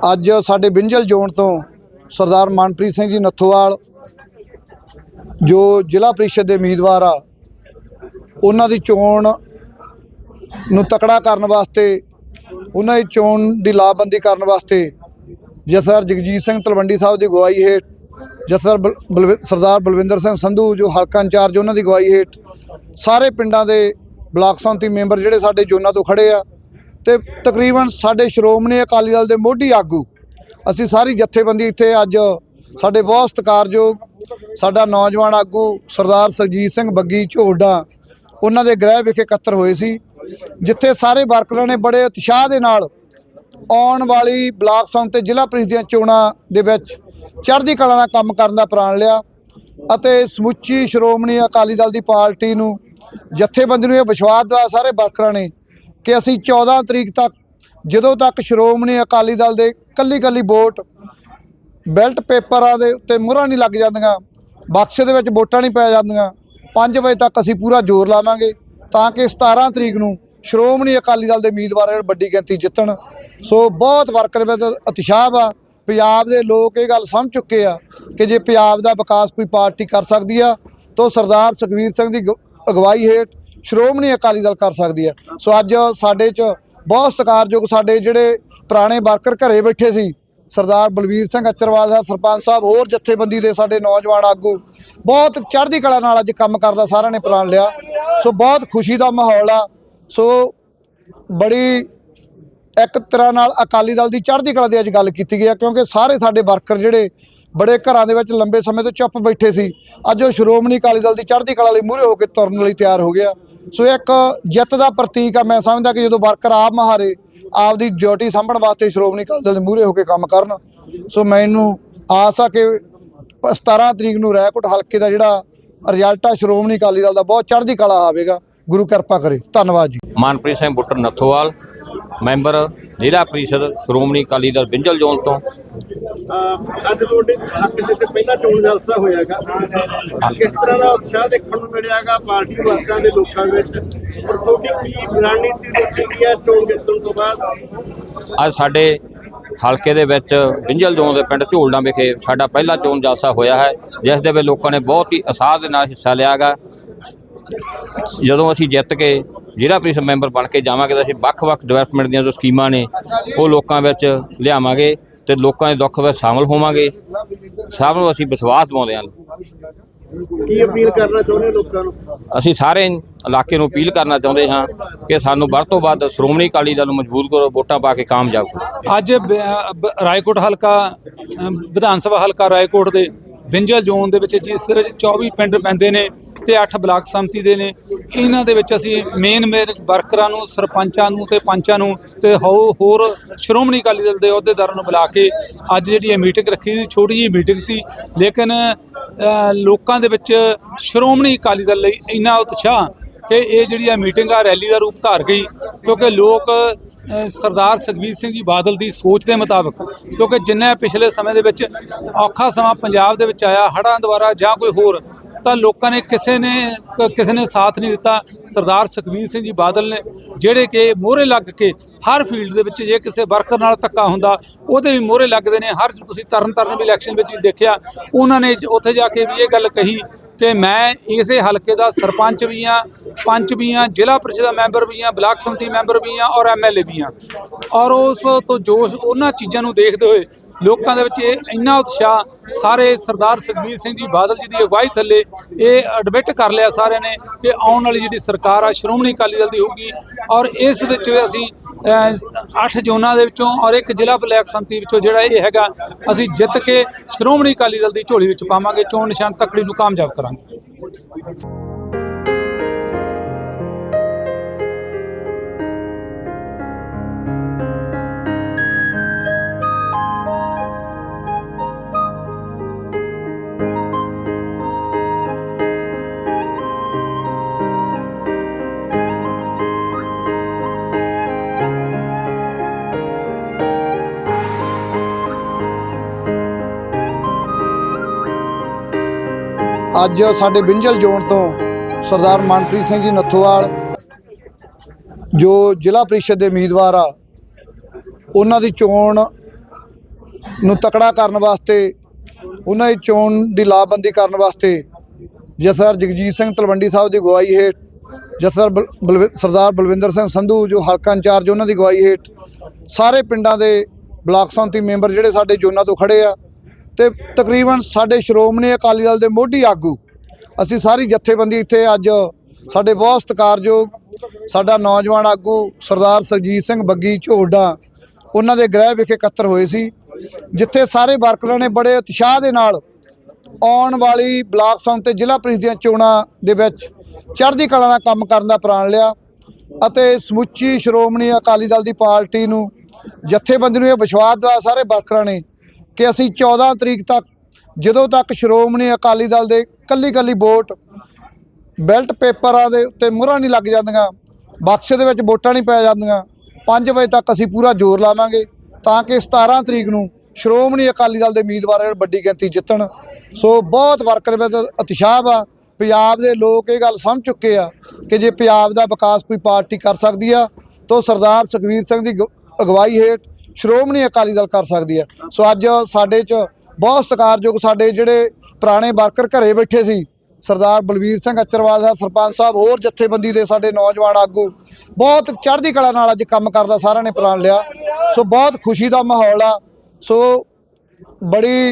ਅੱਜ ਸਾਡੇ ਬਿੰਜਲ ਜ਼ੋਨ ਤੋਂ ਸਰਦਾਰ ਮਨਪ੍ਰੀਤ ਸਿੰਘ ਜੀ ਨੱਥੋਵਾਲ, ਜੋ ਜ਼ਿਲ੍ਹਾ ਪ੍ਰੀਸ਼ਦ ਦੇ ਉਮੀਦਵਾਰ ਆ, ਉਹਨਾਂ ਦੀ ਚੋਣ ਨੂੰ ਤਕੜਾ ਕਰਨ ਵਾਸਤੇ, ਉਹਨਾਂ ਦੀ ਚੋਣ ਦੀ ਲਾਬੰਦੀ ਕਰਨ ਵਾਸਤੇ ਜਸਰ ਜਗਜੀਤ ਸਿੰਘ ਤਲਵੰਡੀ ਸਾਹਿਬ ਦੀ ਅਗਵਾਈ ਹੇਠ ਜਸਰ ਬਲ- ਬਲਵਿ- ਸਰਦਾਰ ਬਲਵਿੰਦਰ ਸਿੰਘ ਸੰਧੂ, ਜੋ ਹਲਕਾ ਇੰਚਾਰਜ, ਉਹਨਾਂ ਦੀ ਅਗਵਾਈ ਹੇਠ ਸਾਰੇ ਪਿੰਡਾਂ ਦੇ ਬਲਾਕ ਸੰਮਤੀ ਮੈਂਬਰ ਜਿਹੜੇ ਸਾਡੇ ਜ਼ੋਨਾਂ ਤੋਂ ਖੜੇ ਆ ਤੇ ਤਕਰੀਬਨ ਸਾਡੇ ਸ਼੍ਰੋਮਣੀ ਅਕਾਲੀ ਦਲ ਦੇ ਮੋਢੀ ਆਗੂ, ਅਸੀਂ ਸਾਰੀ ਜਥੇਬੰਦੀ ਇੱਥੇ ਅੱਜ ਸਾਡੇ ਬਹੁਤ ਸਤਿਕਾਰਯੋਗ ਸਾਡਾ ਨੌਜਵਾਨ ਆਗੂ ਸਰਦਾਰ ਸੁਰਜੀਤ ਸਿੰਘ ਬੱਗੀ ਝੋਲਡਾ, ਉਹਨਾਂ ਦੇ ਗ੍ਰਹਿ ਵਿਖੇ ਇਕੱਤਰ ਹੋਏ ਸੀ, ਜਿੱਥੇ ਸਾਰੇ ਵਰਕਰਾਂ ਨੇ ਬੜੇ ਉਤਸ਼ਾਹ ਦੇ ਨਾਲ ਆਉਣ ਵਾਲੀ ਬਲਾਕ ਸੰਮਤੀ ਤੇ ਜ਼ਿਲ੍ਹਾ ਪ੍ਰੀਸ਼ਦ ਦੀਆਂ ਚੋਣਾਂ ਦੇ ਵਿੱਚ ਚੜ੍ਹਦੀ ਕਲਾ ਨਾਲ ਕੰਮ ਕਰਨ ਦਾ ਪ੍ਰਾਣ ਲਿਆ ਅਤੇ ਸਮੁੱਚੀ ਸ਼੍ਰੋਮਣੀ ਅਕਾਲੀ ਦਲ ਦੀ ਪਾਰਟੀ ਨੂੰ ਜਥੇਬੰਦੀ ਨੂੰ ਇਹ ਵਿਸ਼ਵਾਸ ਦਵਾ ਸਾਰੇ ਵਰਕਰਾਂ ਨੇ ਕਿ ਅਸੀਂ 14 ਤਰੀਕ ਤੱਕ, ਜਦੋਂ ਤੱਕ ਸ਼੍ਰੋਮਣੀ ਅਕਾਲੀ ਦਲ ਦੇ ਕੱਲੀ ਕੱਲੀ ਵੋਟ ਬੈਲਟ ਪੇਪਰਾਂ ਦੇ ਉੱਤੇ ਮੁਹਰਾਂ ਨਹੀਂ ਲੱਗ ਜਾਂਦੀਆਂ ਬਕਸੇ ਦੇ ਵਿੱਚ ਵੋਟਾਂ ਨਹੀਂ ਪੈ ਜਾਂਦੀਆਂ 5 ਵਜੇ ਤੱਕ ਅਸੀਂ ਪੂਰਾ ਜ਼ੋਰ ਲਾਵਾਂਗੇ ਤਾਂ ਕਿ 17 ਤਰੀਕ ਨੂੰ ਸ਼੍ਰੋਮਣੀ ਅਕਾਲੀ ਦਲ ਦੇ ਉਮੀਦਵਾਰ ਵੱਡੀ ਗਿਣਤੀ ਜਿੱਤਣ। ਸੋ ਬਹੁਤ ਵਰਕਰ ਵਿੱਚ ਉਤਸ਼ਾਹ ਆ। ਪੰਜਾਬ ਦੇ ਲੋਕ ਇਹ ਗੱਲ ਸਮਝ ਚੁੱਕੇ ਆ ਕਿ ਜੇ ਪੰਜਾਬ ਦਾ ਵਿਕਾਸ ਕੋਈ ਪਾਰਟੀ ਕਰ ਸਕਦੀ ਆ, ਤਾਂ ਸਰਦਾਰ ਸੁਖਵੀਰ ਸਿੰਘ ਦੀ ਗ- ਅਗਵਾਈ ਹੇਠ ਸ਼੍ਰੋਮਣੀ ਅਕਾਲੀ ਦਲ ਕਰ ਸਕਦੀ ਹੈ। ਸੋ ਅੱਜ ਸਾਡੇ 'ਚ ਬਹੁਤ ਸਤਿਕਾਰਯੋਗ ਸਾਡੇ ਜਿਹੜੇ ਪੁਰਾਣੇ ਵਰਕਰ ਘਰੇ ਬੈਠੇ ਸੀ, ਸਰਦਾਰ ਬਲਵੀਰ ਸਿੰਘ ਅਚਰਵਾਲ ਸਾਹਿਬ, ਸਰਪੰਚ ਸਾਹਿਬ, ਹੋਰ ਜਥੇਬੰਦੀ ਦੇ ਸਾਡੇ ਨੌਜਵਾਨ ਆਗੂ, ਬਹੁਤ ਚੜ੍ਹਦੀ ਕਲਾ ਨਾਲ ਅੱਜ ਕੰਮ ਕਰਦਾ, ਸਾਰਿਆਂ ਨੇ ਪ੍ਰਾਣ ਲਿਆ। ਸੋ ਬਹੁਤ ਖੁਸ਼ੀ ਦਾ ਮਾਹੌਲ ਆ। ਸੋ ਬੜੀ ਇੱਕ ਤਰ੍ਹਾਂ ਨਾਲ ਅਕਾਲੀ ਦਲ ਦੀ ਚੜ੍ਹਦੀ ਕਲਾ ਦੀ ਅੱਜ ਗੱਲ ਕੀਤੀ ਗਈ ਆ, ਕਿਉਂਕਿ ਸਾਰੇ ਸਾਡੇ ਵਰਕਰ ਜਿਹੜੇ ਬੜੇ ਘਰਾਂ ਦੇ ਵਿੱਚ ਲੰਬੇ ਸਮੇਂ ਤੋਂ ਚੁੱਪ ਬੈਠੇ ਸੀ, ਅੱਜ ਉਹ ਸ਼੍ਰੋਮਣੀ ਅਕਾਲੀ ਦਲ ਦੀ ਚੜ੍ਹਦੀ ਕਲਾ ਲਈ ਮੂਹਰੇ ਹੋ ਕੇ ਤੁਰਨ ਲਈ ਤਿਆਰ ਹੋ ਗਿਆ ਸੋ ਇੱਕ ਜਿੱਤ ਦਾ ਪ੍ਰਤੀਕ ਆ, ਮੈਂ ਸਮਝਦਾ ਕਿ ਜਦੋਂ ਵਰਕਰ ਆਪ ਮਹਾਰੇ, ਆਪਦੀ ਡਿਊਟੀ ਸਾਂਭਣ ਵਾਸਤੇ ਸ਼੍ਰੋਮਣੀ ਅਕਾਲੀ ਦਲ ਦੇ ਮੂਹਰੇ ਹੋ ਕੇ ਕੰਮ ਕਰਨ, ਸੋ ਮੈਨੂੰ ਆਸ ਆ ਕਿ 17 ਤਰੀਕ ਨੂੰ ਰੈਕੋਟ ਹਲਕੇ ਦਾ ਜਿਹੜਾ ਰਿਜ਼ਲਟ ਆ, ਸ਼੍ਰੋਮਣੀ ਅਕਾਲੀ ਦਲ ਦਾ ਬਹੁਤ ਚੜ੍ਹਦੀ ਕਲਾ ਆਵੇਗਾ। ਗੁਰੂ ਕਿਰਪਾ ਕਰੇ। ਧੰਨਵਾਦ ਜੀ। ਮਨਪ੍ਰੀਤ ਸਿੰਘ ਬੁੱਟਰ ਨੱਥੋਵਾਲ, ਮੈਂਬਰ ਜ਼ਿਲ੍ਹਾ ਪ੍ਰੀਸ਼ਦ ਸ਼੍ਰੋਮਣੀ ਅਕਾਲੀ ਦਲ ਬਿੰਜਲ ਜ਼ੋਨ ਤੋਂ। ਅੱਜ ਤੁਹਾਡੇ ਹੱਕ ਦੇ ਤੇ ਪਹਿਲਾ ਚੋਣ ਜਲਸਾ ਹੋਇਆਗਾ। ਕਿਸ ਤਰ੍ਹਾਂ ਦਾ ਉਤਸ਼ਾਹ ਦੇਖਣ ਨੂੰ ਮਿਲਿਆਗਾ ਪਾਰਟੀ ਵਰਕਰਾਂ ਦੇ ਲੋਕਾਂ ਵਿੱਚ? ਪਰ ਤੁਹਾਡੀ ਕੀ ਰਣਨੀਤੀ ਰੱਖੀ ਗਈ ਚੋਣ ਜਿੱਤਣ ਤੋਂ ਬਾਅਦ? ਅੱਜ ਸਾਡੇ ਹਲਕੇ ਦੇ ਵਿੱਚ ਬਿੰਜਲ ਜ਼ੋਨ ਦੇ ਪਿੰਡ ਝੋਲਣਾ ਵਿਖੇ ਸਾਡਾ ਪਹਿਲਾ ਚੋਣ ਜਲਸਾ ਹੋਇਆ ਹੈ, ਜਿਸ ਦੇ ਵਿੱਚ ਲੋਕਾਂ ਨੇ ਬਹੁਤ ਹੀ ਉਤਸ਼ਾਹ ਦੇ ਨਾਲ ਹਿੱਸਾ ਲਿਆਗਾ। ਜਦੋਂ ਅਸੀਂ ਜਿੱਤ ਕੇ ਜ਼ਿਲ੍ਹਾ ਪ੍ਰੀਸ਼ਦ ਮੈਂਬਰ ਬਣ ਕੇ ਜਾਵਾਂਗੇ ਤਾਂ ਅਸੀਂ ਵੱਖ-ਵੱਖ ਡਿਵੈਲਪਮੈਂਟ ਦੀਆਂ ਜੋ ਸਕੀਮਾਂ ਨੇ, ਉਹ ਲੋਕਾਂ ਵਿੱਚ ਲਿਆਵਾਂਗੇ। ਤੇ ਲੋਕਾਂ ਦੇ ਦੁੱਖ ਵਿੱਚ ਸ਼ਾਮਲ ਹੋਵਾਂਗੇ। ਸਭ ਨੂੰ ਅਸੀਂ ਵਿਸ਼ਵਾਸ ਦਿਵਾਉਂਦੇ ਹਾਂ। ਕੀ ਅਪੀਲ ਕਰਨਾ ਚਾਹੁੰਦੇ ਲੋਕਾਂ ਨੂੰ? ਅਸੀਂ ਸਾਰੇ ਇਲਾਕੇ ਨੂੰ ਅਪੀਲ ਕਰਨਾ ਚਾਹੁੰਦੇ ਹਾਂ ਕਿ ਸਾਨੂੰ ਵੱਧ ਤੋਂ ਵੱਧ ਸ਼੍ਰੋਮਣੀ ਅਕਾਲੀ ਦਲ ਨੂੰ ਮਜ਼ਬੂਤ ਕਰੋ ਵੋਟਾਂ ਪਾ ਕੇ ਕਾਮਯਾਬ ਕਰੋ। ਅੱਜ ਰਾਏਕੋਟ ਹਲਕਾ ਵਿਧਾਨ ਸਭਾ ਹਲਕਾ ਰਾਏਕੋਟ ਦੇ ਬਿੰਜਲ ਜ਼ੋਨ ਦੇ ਵਿੱਚ ਜਿਸ ਵਿੱਚ 24 ਪਿੰਡ ਪੈਂਦੇ ਨੇ ਤੇ 8 ਬਲਾਕ ਸੰਮਤੀ ਦੇ ਨੇ। ਇਹਨਾਂ ਦੇ ਵਿੱਚ ਅਸੀਂ ਮੇਨ ਮੇਨ ਵਰਕਰਾਂ ਨੂੰ, ਸਰਪੰਚਾਂ ਨੂੰ ਤੇ ਪੰਚਾਂ ਨੂੰ ਤੇ ਹੋਰ ਸ਼੍ਰੋਮਣੀ ਅਕਾਲੀ ਦਲ ਦੇ ਅਹੁਦੇਦਾਰਾਂ ਨੂੰ ਬੁਲਾ ਕੇ ਅੱਜ ਜਿਹੜੀ ਇਹ ਮੀਟਿੰਗ ਰੱਖੀ ਸੀ, ਛੋਟੀ ਜਿਹੀ ਮੀਟਿੰਗ ਸੀ। ਲੇਕਿਨ ਲੋਕਾਂ ਦੇ ਵਿੱਚ ਸ਼੍ਰੋਮਣੀ ਅਕਾਲੀ ਦਲ ਲਈ ਇੰਨਾ ਉਤਸ਼ਾਹ ਕਿ ਇਹ ਜਿਹੜੀ ਆ ਮੀਟਿੰਗ ਆ, ਰੈਲੀ ਦਾ ਰੂਪ ਧਾਰ ਗਈ। ਕਿਉਂਕਿ ਲੋਕ ਸਰਦਾਰ ਸੁਖਬੀਰ ਸਿੰਘ ਜੀ ਬਾਦਲ ਦੀ ਸੋਚ ਦੇ ਮੁਤਾਬਕ, ਕਿਉਂਕਿ ਜਿੰਨੇ ਪਿਛਲੇ ਸਮੇਂ ਦੇ ਵਿੱਚ ਔਖਾ ਸਮਾਂ ਪੰਜਾਬ ਦੇ ਵਿੱਚ ਆਇਆ, ਹੜ੍ਹਾਂ ਦੁਆਰਾ ਜਾਂ ਕੋਈ ਹੋਰ ਤਾਂ ਲੋਕਾਂ ਨੇ ਕਿਸੇ ਨੇ ਕਿਸੇ ਨੇ ਸਾਥ ਨਹੀਂ ਦਿੱਤਾ। ਸਰਦਾਰ ਸੁਖਬੀਰ ਸਿੰਘ ਜੀ ਬਾਦਲ ਨੇ, ਜਿਹੜੇ ਕਿ ਮੋਹਰੇ ਲੱਗ ਕੇ ਹਰ ਫੀਲਡ ਦੇ ਵਿੱਚ ਜੇ ਕਿਸੇ ਵਰਕਰ ਨਾਲ ਧੱਕਾ ਹੁੰਦਾ, ਉਹਦੇ ਵੀ ਮੋਹਰੇ ਲੱਗਦੇ ਨੇ। ਹਰ ਤੁਸੀਂ ਤਰਨ ਤਾਰਨ ਵੀ ਇਲੈਕਸ਼ਨ ਵਿੱਚ ਦੇਖਿਆ, ਉਹਨਾਂ ਨੇ ਉੱਥੇ ਜਾ ਕੇ ਵੀ ਇਹ ਗੱਲ ਕਹੀ ਕਿ ਮੈਂ ਇਸੇ ਹਲਕੇ ਦਾ ਸਰਪੰਚ ਵੀ ਹਾਂ, ਪੰਚ ਵੀ ਹਾਂ, ਜ਼ਿਲ੍ਹਾ ਪ੍ਰੀਸ਼ਦ ਦਾ ਮੈਂਬਰ ਵੀ ਹਾਂ, ਬਲਾਕ ਸਮਿਤੀ ਮੈਂਬਰ ਵੀ ਹਾਂ ਔਰ ਐਮਐਲਏ ਵੀ ਹਾਂ। ਔਰ ਉਸ ਤੋਂ ਜੋਸ਼ ਉਹਨਾਂ ਚੀਜ਼ਾਂ ਨੂੰ ਦੇਖਦੇ ਹੋਏ ਲੋਕਾਂ ਦੇ ਵਿੱਚ ਇਹ ਇੰਨਾ ਉਤਸ਼ਾਹ ਸਾਰੇ ਸਰਦਾਰ ਸੁਖਬੀਰ ਸਿੰਘ ਜੀ ਬਾਦਲ ਜੀ ਦੀ ਅਗਵਾਈ ਥੱਲੇ ਇਹ ਐਡਮਿਟ ਕਰ ਲਿਆ ਸਾਰਿਆਂ ਨੇ ਕਿ ਆਉਣ ਵਾਲੀ ਜਿਹੜੀ ਸਰਕਾਰ ਆ ਸ਼੍ਰੋਮਣੀ ਅਕਾਲੀ ਦਲ ਦੀ ਹੋਊਗੀ ਔਰ ਇਸ ਵਿੱਚ ਅਸੀਂ ਅਹ, ਅੱਠ ਜ਼ੋਨਾਂ ਦੇ ਵਿੱਚੋਂ ਔਰ ਇੱਕ ਜ਼ਿਲ੍ਹਾ ਬਲਾਕ ਸੰਮਤੀ ਵਿੱਚੋਂ ਜਿਹੜਾ ਇਹ ਹੈਗਾ ਅਸੀਂ ਜਿੱਤ ਕੇ ਸ਼੍ਰੋਮਣੀ ਅਕਾਲੀ ਦਲ ਦੀ ਝੋਲੀ ਵਿੱਚ ਪਾਵਾਂਗੇ ਚੋਣ ਨਿਸ਼ਾਨ ਤੱਕੜੀ ਨੂੰ ਕਾਮਯਾਬ ਕਰਾਂਗੇ। ਅੱਜ ਸਾਡੇ ਬਿੰਜਲ ਜ਼ੋਨ ਤੋਂ ਸਰਦਾਰ ਮਨਪ੍ਰੀਤ ਸਿੰਘ ਜੀ ਨੱਥੋਵਾਲ, ਜੋ ਜ਼ਿਲ੍ਹਾ ਪ੍ਰੀਸ਼ਦ ਦੇ ਉਮੀਦਵਾਰ ਆ, ਉਹਨਾਂ ਦੀ ਚੋਣ ਨੂੰ ਤਕੜਾ ਕਰਨ ਵਾਸਤੇ, ਉਹਨਾਂ ਦੀ ਚੋਣ ਦੀ ਲਾਬੰਦੀ ਕਰਨ ਵਾਸਤੇ ਜਸਰ ਜਗਜੀਤ ਸਿੰਘ ਤਲਵੰਡੀ ਸਾਹਿਬ ਦੀ ਅਗਵਾਈ ਹੇਠ ਜਸਰ ਬਲ- ਬਲਵਿ- ਸਰਦਾਰ ਬਲਵਿੰਦਰ ਸਿੰਘ ਸੰਧੂ, ਜੋ ਹਲਕਾ ਇੰਚਾਰਜ ਉਹਨਾਂ ਦੀ ਅਗਵਾਈ ਹੇਠ ਸਾਰੇ ਪਿੰਡਾਂ ਦੇ ਬਲਾਕ ਸੰਮਤੀ ਮੈਂਬਰ ਜਿਹੜੇ ਸਾਡੇ ਜੋਨਾਂ ਤੋਂ ਖੜੇ ਆ ਤੇ ਤਕਰੀਬਨ ਸਾਡੇ ਸ਼੍ਰੋਮਣੀ ਅਕਾਲੀ ਦਲ ਦੇ ਮੋਢੀ ਆਗੂ, ਅਸੀਂ ਸਾਰੀ ਜਥੇਬੰਦੀ ਇੱਥੇ ਅੱਜ ਸਾਡੇ ਬਹੁਤ ਸਤਿਕਾਰਯੋਗ ਸਾਡਾ ਨੌਜਵਾਨ ਆਗੂ ਸਰਦਾਰ ਸੁਰਜੀਤ ਸਿੰਘ ਬੱਗੀ ਝੋਲਡਾ, ਉਹਨਾਂ ਦੇ ਗ੍ਰਹਿ ਵਿਖੇ ਇਕੱਤਰ ਹੋਏ ਸੀ, ਜਿੱਥੇ ਸਾਰੇ ਵਰਕਰਾਂ ਨੇ ਬੜੇ ਉਤਸ਼ਾਹ ਦੇ ਨਾਲ ਆਉਣ ਵਾਲੀ ਬਲਾਕ ਸੰਮਤੀ ਤੇ ਜ਼ਿਲ੍ਹਾ ਪ੍ਰੀਸ਼ਦ ਦੀਆਂ ਚੋਣਾਂ ਦੇ ਵਿੱਚ ਚੜ੍ਹਦੀ ਕਲਾ ਨਾਲ ਕੰਮ ਕਰਨ ਦਾ ਪ੍ਰਾਣ ਲਿਆ ਅਤੇ ਸਮੁੱਚੀ ਸ਼੍ਰੋਮਣੀ ਅਕਾਲੀ ਦਲ ਦੀ ਪਾਰਟੀ ਨੂੰ, ਜਥੇਬੰਦੀ ਨੂੰ ਇਹ ਵਿਸ਼ਵਾਸ ਦਵਾਇਆ, ਸਾਰੇ ਵਰਕਰਾਂ ਨੇ ਕਿ ਅਸੀਂ 14 ਤਰੀਕ ਤੱਕ, ਜਦੋਂ ਤੱਕ ਸ਼੍ਰੋਮਣੀ ਅਕਾਲੀ ਦਲ ਦੇ ਕੱਲੀ ਕੱਲੀ ਵੋਟ, ਬੈਲਟ ਪੇਪਰਾਂ ਦੇ ਉੱਤੇ ਮੁਹਰਾਂ ਨਹੀਂ ਲੱਗ ਜਾਂਦੀਆਂ, ਬਕਸੇ ਦੇ ਵਿੱਚ ਵੋਟਾਂ ਨਹੀਂ ਪੈ ਜਾਂਦੀਆਂ 5 ਵਜੇ ਤੱਕ ਅਸੀਂ ਪੂਰਾ ਜ਼ੋਰ ਲਾਵਾਂਗੇ ਤਾਂ ਕਿ 17 ਤਰੀਕ ਨੂੰ ਸ਼੍ਰੋਮਣੀ ਅਕਾਲੀ ਦਲ ਦੇ ਉਮੀਦਵਾਰ ਵੱਡੀ ਗਿਣਤੀ ਜਿੱਤਣ। ਸੋ ਬਹੁਤ ਵਰਕਰ ਵਿੱਚ ਉਤਸ਼ਾਹ ਆ ਪੰਜਾਬ ਦੇ ਲੋਕ ਇਹ ਗੱਲ ਸਮਝ ਚੁੱਕੇ ਆ ਕਿ ਜੇ ਪੰਜਾਬ ਦਾ ਵਿਕਾਸ ਕੋਈ ਪਾਰਟੀ ਕਰ ਸਕਦੀ ਆ, ਤਾਂ ਸਰਦਾਰ ਸੁਖਵੀਰ ਸਿੰਘ ਦੀ ਗ- ਅਗਵਾਈ ਹੇਠ ਸ਼੍ਰੋਮਣੀ ਅਕਾਲੀ ਦਲ ਕਰ ਸਕਦੀ ਹੈ। ਸੋ ਅੱਜ ਸਾਡੇ 'ਚ ਬਹੁਤ ਸਤਿਕਾਰਯੋਗ ਸਾਡੇ ਜਿਹੜੇ ਪੁਰਾਣੇ ਵਰਕਰ ਘਰੇ ਬੈਠੇ ਸੀ, ਸਰਦਾਰ ਬਲਵੀਰ ਸਿੰਘ ਅਚਰਵਾਲ ਸਾਹਿਬ, ਸਰਪੰਚ ਸਾਹਿਬ, ਹੋਰ ਜਥੇਬੰਦੀ ਦੇ ਸਾਡੇ ਨੌਜਵਾਨ ਆਗੂ, ਬਹੁਤ ਚੜ੍ਹਦੀ ਕਲਾ ਨਾਲ ਅੱਜ ਕੰਮ ਕਰਦਾ ਸਾਰਿਆਂ ਨੇ ਪ੍ਰਾਣ ਲਿਆ। ਸੋ ਬਹੁਤ ਖੁਸ਼ੀ ਦਾ ਮਾਹੌਲ ਆ। ਸੋ ਬੜੀ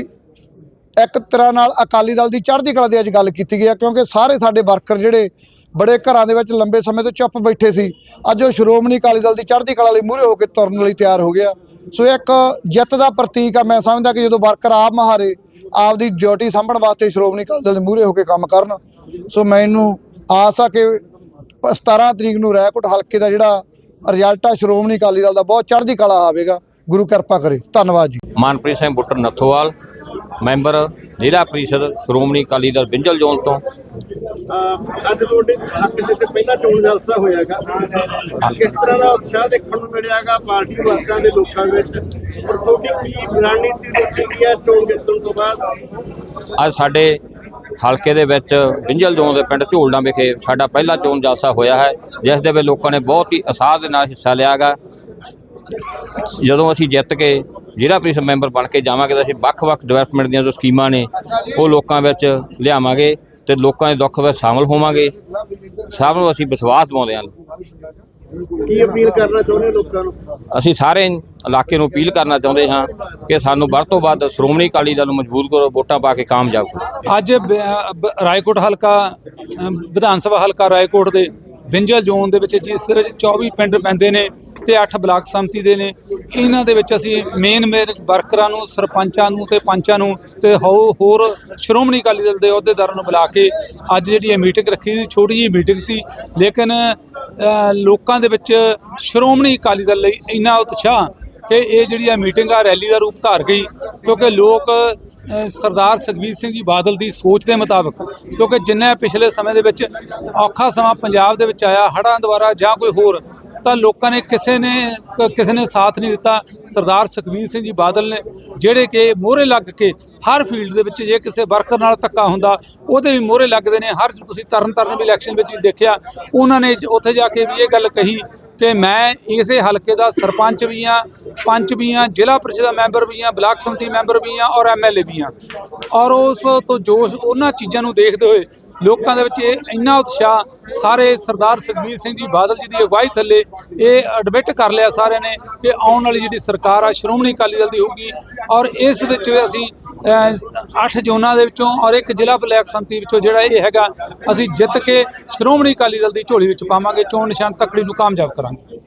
ਇੱਕ ਤਰ੍ਹਾਂ ਨਾਲ ਅਕਾਲੀ ਦਲ ਦੀ ਚੜ੍ਹਦੀ ਕਲਾ ਦੀ ਅੱਜ ਗੱਲ ਕੀਤੀ ਗਈ ਹੈ ਕਿਉਂਕਿ ਸਾਰੇ ਸਾਡੇ ਵਰਕਰ ਜਿਹੜੇ ਬੜੇ ਘਰਾਂ ਦੇ ਵਿੱਚ ਲੰਬੇ ਸਮੇਂ ਤੋਂ ਚੁੱਪ ਬੈਠੇ ਸੀ, ਅੱਜ ਉਹ ਸ਼੍ਰੋਮਣੀ ਅਕਾਲੀ ਦਲ ਦੀ ਚੜ੍ਹਦੀ ਕਲਾ ਲਈ ਮੂਹਰੇ ਹੋ ਕੇ ਤੁਰਨ ਲਈ ਤਿਆਰ ਹੋ ਗਿਆ ਸੋ ਇੱਕ ਜਿੱਤ ਦਾ ਪ੍ਰਤੀਕ ਆ, ਮੈਂ ਸਮਝਦਾ ਕਿ ਜਦੋਂ ਵਰਕਰ ਆਪ ਮਹਾਰੇ ਆਪਦੀ ਡਿਊਟੀ ਸੰਭਣ ਵਾਸਤੇ ਸ਼੍ਰੋਮਣੀ ਅਕਾਲੀ ਦਲ ਦੇ ਮੂਹਰੇ ਹੋ ਕੇ ਕੰਮ ਕਰਨ, ਸੋ ਮੈਨੂੰ ਆਸ ਆ ਕਿ 17 ਤਰੀਕ ਨੂੰ ਰੈਕੋਟ ਹਲਕੇ ਦਾ ਜਿਹੜਾ ਰਿਜ਼ਲਟ ਆ ਸ਼੍ਰੋਮਣੀ ਅਕਾਲੀ ਦਲ ਦਾ, ਬਹੁਤ ਚੜ੍ਹਦੀ ਕਲਾ ਆਵੇਗਾ। ਗੁਰੂ ਕਿਰਪਾ ਕਰੇ। ਧੰਨਵਾਦ ਜੀ। ਮਨਪ੍ਰੀਤ ਸਿੰਘ ਬੁੱਟਰ ਨੱਥੋਵਾਲ, ਮੈਂਬਰ ਜ਼ਿਲ੍ਹਾ ਪ੍ਰੀਸ਼ਦ ਸ਼੍ਰੋਮਣੀ ਅਕਾਲੀ ਦਲ ਬਿੰਜਲ ਜ਼ੋਨ ਤੋਂ। ਅੱਜ ਤੁਹਾਡੇ ਹੱਕ ਦੇ ਤੇ ਪਹਿਲਾ ਚੋਣ ਜਲਸਾ ਹੋਇਆਗਾ। ਕਿਸ ਤਰ੍ਹਾਂ ਦਾ ਉਤਸ਼ਾਹ ਦੇਖਣ ਨੂੰ ਮਿਲਿਆਗਾ ਪਾਰਟੀ ਵਰਕਰਾਂ ਦੇ ਲੋਕਾਂ ਵਿੱਚ? ਔਰ ਤੁਹਾਡੀ ਕੀ ਰਣਨੀਤੀ ਰੱਖੀ ਹੈ ਚੋਣ ਜਿੱਤਣ ਤੋਂ ਬਾਅਦ? ਅੱਜ ਸਾਡੇ ਹਲਕੇ ਦੇ ਵਿੱਚ ਬਿੰਜਲ ਜ਼ੋਨ ਦੇ ਪਿੰਡ ਝੋਲਣਾ ਵਿਖੇ ਸਾਡਾ ਪਹਿਲਾ ਚੋਣ ਜਲਸਾ ਹੋਇਆ ਹੈ, ਜਿਸ ਦੇ ਵਿੱਚ ਲੋਕਾਂ ਨੇ ਬਹੁਤ ਹੀ ਉਤਸ਼ਾਹ ਦੇ ਨਾਲ ਹਿੱਸਾ ਲਿਆਗਾ। ਜਦੋਂ ਅਸੀਂ ਜਿੱਤ ਕੇ ਜ਼ਿਲ੍ਹਾ ਪ੍ਰੀਸ਼ਦ ਮੈਂਬਰ ਬਣ ਕੇ ਜਾਵਾਂਗੇ ਤਾਂ ਅਸੀਂ ਵੱਖ-ਵੱਖ ਡਿਵੈਲਪਮੈਂਟ ਦੀਆਂ ਜੋ ਸਕੀਮਾਂ ਨੇ, ਉਹ ਲੋਕਾਂ ਵਿੱਚ ਲਿਆਵਾਂਗੇ। ਤੇ ਲੋਕਾਂ ਦੇ ਦੁੱਖ ਵਿੱਚ ਸ਼ਾਮਲ ਹੋਵਾਂਗੇ। ਸਭ ਨੂੰ ਅਸੀਂ ਵਿਸ਼ਵਾਸ ਦਿਵਾਉਂਦੇ ਹਾਂ। ਕੀ ਅਪੀਲ ਕਰਨਾ ਚਾਹੁੰਦੇ ਲੋਕਾਂ ਨੂੰ? ਅਸੀਂ ਸਾਰੇ ਇਲਾਕੇ ਨੂੰ ਅਪੀਲ ਕਰਨਾ ਚਾਹੁੰਦੇ ਹਾਂ ਕਿ ਸਾਨੂੰ ਵੱਧ ਤੋਂ ਵੱਧ ਸ਼੍ਰੋਮਣੀ ਅਕਾਲੀ ਦਲ ਨੂੰ ਮਜ਼ਬੂਤ ਕਰੋ ਵੋਟਾਂ ਪਾ ਕੇ ਕਾਮਯਾਬ ਕਰੋ। ਅੱਜ ਰਾਏਕੋਟ ਹਲਕਾ ਵਿਧਾਨ ਸਭਾ ਹਲਕਾ ਰਾਏਕੋਟ ਦੇ ਬਿੰਜਲ ਜ਼ੋਨ ਦੇ ਵਿੱਚ ਜਿਸ ਵਿੱਚ 24 ਪਿੰਡ ਪੈਂਦੇ ਨੇ ਤੇ 8 ਬਲਾਕ ਸੰਮਤੀ ਦੇ ਨੇ। ਇਹਨਾਂ ਦੇ ਵਿੱਚ ਅਸੀਂ ਮੇਨ ਮੇਨ ਵਰਕਰਾਂ ਨੂੰ, ਸਰਪੰਚਾਂ ਨੂੰ ਤੇ ਪੰਚਾਂ ਨੂੰ ਤੇ ਹੋਰ ਸ਼੍ਰੋਮਣੀ ਅਕਾਲੀ ਦਲ ਦੇ ਅਹੁਦੇਦਾਰਾਂ ਨੂੰ ਬੁਲਾ ਕੇ ਅੱਜ ਜਿਹੜੀ ਇਹ ਮੀਟਿੰਗ ਰੱਖੀ ਸੀ, ਛੋਟੀ ਜਿਹੀ ਮੀਟਿੰਗ ਸੀ। ਲੇਕਿਨ ਲੋਕਾਂ ਦੇ ਵਿੱਚ ਸ਼੍ਰੋਮਣੀ ਅਕਾਲੀ ਦਲ ਲਈ ਇੰਨਾ ਉਤਸ਼ਾਹ ਕਿ ਇਹ ਜਿਹੜੀ ਆ ਮੀਟਿੰਗ ਆ, ਰੈਲੀ ਦਾ ਰੂਪ ਧਾਰ ਗਈ। ਕਿਉਂਕਿ ਲੋਕ ਸਰਦਾਰ ਸੁਖਬੀਰ ਸਿੰਘ ਜੀ ਬਾਦਲ ਦੀ ਸੋਚ ਦੇ ਮੁਤਾਬਕ, ਕਿਉਂਕਿ ਜਿੰਨੇ ਪਿਛਲੇ ਸਮੇਂ ਦੇ ਵਿੱਚ ਔਖਾ ਸਮਾਂ ਪੰਜਾਬ ਦੇ ਵਿੱਚ ਆਇਆ, ਹੜ੍ਹਾਂ ਦੁਆਰਾ ਜਾਂ ਕੋਈ ਹੋਰ ਤਾਂ ਲੋਕਾਂ ਨੇ ਕਿਸੇ ਨੇ ਕਿਸੇ ਨੇ ਸਾਥ ਨਹੀਂ ਦਿੱਤਾ। ਸਰਦਾਰ ਸੁਖਬੀਰ ਸਿੰਘ ਜੀ ਬਾਦਲ ਨੇ, ਜਿਹੜੇ ਕਿ ਮੋਹਰੇ ਲੱਗ ਕੇ ਹਰ ਫੀਲਡ ਦੇ ਵਿੱਚ ਜੇ ਕਿਸੇ ਵਰਕਰ ਨਾਲ ਧੱਕਾ ਹੁੰਦਾ, ਉਹਦੇ ਵੀ ਮੋਹਰੇ ਲੱਗਦੇ ਨੇ। ਹਰ ਤੁਸੀਂ ਤਰਨ ਤਾਰਨ ਵੀ ਇਲੈਕਸ਼ਨ ਵਿੱਚ ਵੀ ਦੇਖਿਆ, ਉਹਨਾਂ ਨੇ ਉੱਥੇ ਜਾ ਕੇ ਵੀ ਇਹ ਗੱਲ ਕਹੀ ਕਿ ਮੈਂ ਇਸੇ ਹਲਕੇ ਦਾ ਸਰਪੰਚ ਵੀ ਹਾਂ, ਪੰਚ ਵੀ ਹਾਂ, ਜ਼ਿਲ੍ਹਾ ਪ੍ਰੀਸ਼ਦ ਦਾ ਮੈਂਬਰ ਵੀ ਹਾਂ, ਬਲਾਕ ਸੰਮਤੀ ਮੈਂਬਰ ਵੀ ਹਾਂ ਔਰ ਐਮਐਲਏ ਵੀ ਹਾਂ। ਔਰ ਉਸ ਤੋਂ ਜੋਸ਼ ਉਹਨਾਂ ਚੀਜ਼ਾਂ ਨੂੰ ਦੇਖਦੇ ਹੋਏ ਲੋਕਾਂ ਦੇ ਵਿੱਚ ਇਹ ਇੰਨਾ ਉਤਸ਼ਾਹ ਸਾਰੇ ਸਰਦਾਰ ਸੁਖਬੀਰ ਸਿੰਘ ਜੀ ਬਾਦਲ ਜੀ ਦੀ ਅਗਵਾਈ ਥੱਲੇ ਇਹ ਐਡਮਿਟ ਕਰ ਲਿਆ ਸਾਰਿਆਂ ਨੇ ਕਿ ਆਉਣ ਵਾਲੀ ਜਿਹੜੀ ਸਰਕਾਰ ਆ ਸ਼੍ਰੋਮਣੀ ਅਕਾਲੀ ਦਲ ਦੀ ਹੋਊਗੀ ਔਰ ਇਸ ਵਿੱਚ ਅਸੀਂ ਅਹ, ਅੱਠ ਜ਼ੋਨਾਂ ਦੇ ਵਿੱਚੋਂ ਔਰ ਇੱਕ ਜ਼ਿਲ੍ਹਾ ਬਲੈਕ ਸੰਤੀ ਵਿੱਚੋਂ ਜਿਹੜਾ ਇਹ ਹੈਗਾ ਅਸੀਂ ਜਿੱਤ ਕੇ ਸ਼੍ਰੋਮਣੀ ਅਕਾਲੀ ਦਲ ਦੀ ਝੋਲੀ ਵਿੱਚ ਪਾਵਾਂਗੇ ਚੋਣ ਨਿਸ਼ਾਨ ਤੱਕੜੀ ਨੂੰ ਕਾਮਯਾਬ ਕਰਾਂਗੇ।